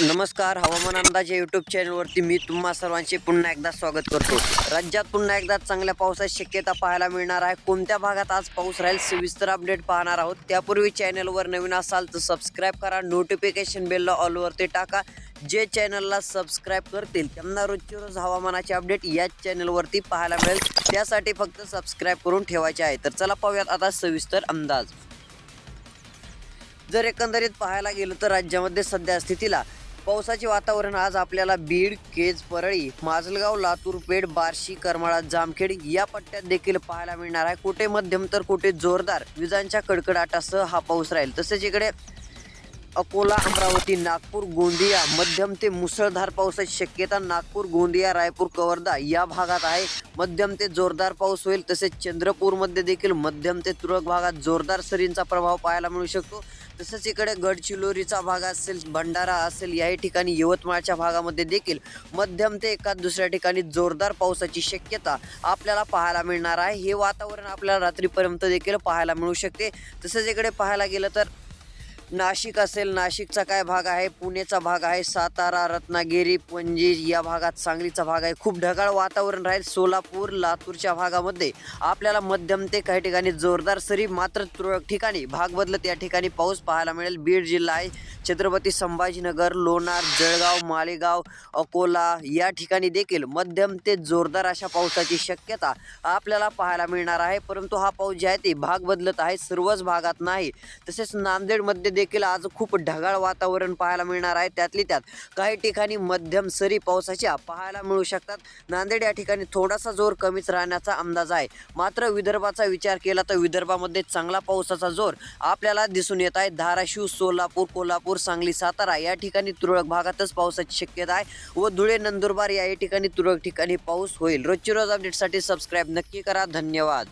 नमस्कार हवामान अंदाज या यूट्यूब चॅनलवरती मी तुम्हा सर्वांचे पुन्हा एकदा स्वागत करतो. राज्यात पुन्हा एकदा चांगल्या पावसाची शक्यता पाहायला मिळणार आहे. कोणत्या भागात आज पाऊस राहील सविस्तर अपडेट पाहणार आहोत. त्यापूर्वी चॅनलवर नवीन असाल तर सबस्क्राईब करा. नोटिफिकेशन बेलला ऑलवरती टाका. जे चॅनलला सबस्क्राईब करतील त्यांना रोजची रोज हवामानाचे अपडेट याच चॅनलवरती पाहायला मिळेल. त्यासाठी फक्त सबस्क्राईब करून ठेवायचे आहे. तर चला पाहूयात आता सविस्तर अंदाज. जर एकंदरीत पाहायला गेलं तर राज्यामध्ये सध्या स्थितीला पावसाचे वातावरण आज आपल्याला बीड केज परळी माजलगाव लातूर पेठ बार्शी करमाळा जामखेड या पट्ट्यात देखील पाहायला मिळणार आहे. कुठे मध्यम तर कुठे जोरदार. विजांच्या कडकडाटासह हा पाऊस राहील. तसेच इकडे अकोला अमरावती नागपूर गोंदिया मध्यम ते मुसळधार पावसाची शक्यता नागपूर गोंदिया रायपूर कवर्धा या भागात आहे. मध्यम ते जोरदार पाऊस होईल तसेच चंद्रपूरमध्ये देखील मध्यम ते तुरळक भागात जोरदार सरींचा प्रभाव पाहायला मिळू शकतो. तसेच इकडे गडचिरोलीचा भाग असेल भंडारा असेल याही ठिकाणी यवतमाळच्या भागामध्ये देखील मध्यम ते एखाद दुसऱ्या ठिकाणी जोरदार पावसाची शक्यता आपल्याला पाहायला मिळणार आहे. हे वातावरण आपल्याला रात्रीपर्यंत देखील पाहायला मिळू शकते. तसेच इकडे पाहायला गेलं तर नाशिक असेल नाशिकचा काय भाग आहे? पुणेचा भाग आहे सातारा रत्नागिरी पणजी या भागात सांगलीचा भाग आहे. खूप ढगाळ वातावरण राहील सोलापूर लातूरच्या भागामध्ये. आपल्याला मध्यम ते काही ठिकाणी जोरदार सरी मात्र तुरळक ठिकाणी. भाग बदलत या ठिकाणी पाऊस पाहायला मिळेल. बीड जिल्हा आहे छत्रपती संभाजीनगर लोणार जळगाव मालेगाव अकोला या ठिकाणी देखील मध्यम ते जोरदार अशा पावसाची शक्यता आपल्याला पाहायला मिळणार आहे. परंतु हा पाऊस जे आहे ते भाग बदलत आहे सर्वच भागात नाही. तसेच नांदेडमध्ये देखील आज खूप ढगाळ वातावरण पाहायला मिळणार आहे. त्यातली त्यात काही ठिकाणी मध्यम सरी पावसाच्या पाहायला मिळू शकतात. नांदेड या ठिकाणी थोडासा जोर कमीच राहण्याचा अंदाज आहे. मात्र विदर्भाचा विचार केला तर विदर्भामध्ये चांगला पावसाचा जोर आपल्याला दिसून येत आहे. धाराशिव सोलापूर कोल्हापूर सांगली सातारा या ठिकाणी तुरळक भागातच पावसाची शक्यता आहे व धुळे नंदुरबार या ठिकाणी तुरळक ठिकाणी पाऊस होईल. रोजची रोज अपडेटसाठी सबस्क्राईब नक्की करा. धन्यवाद.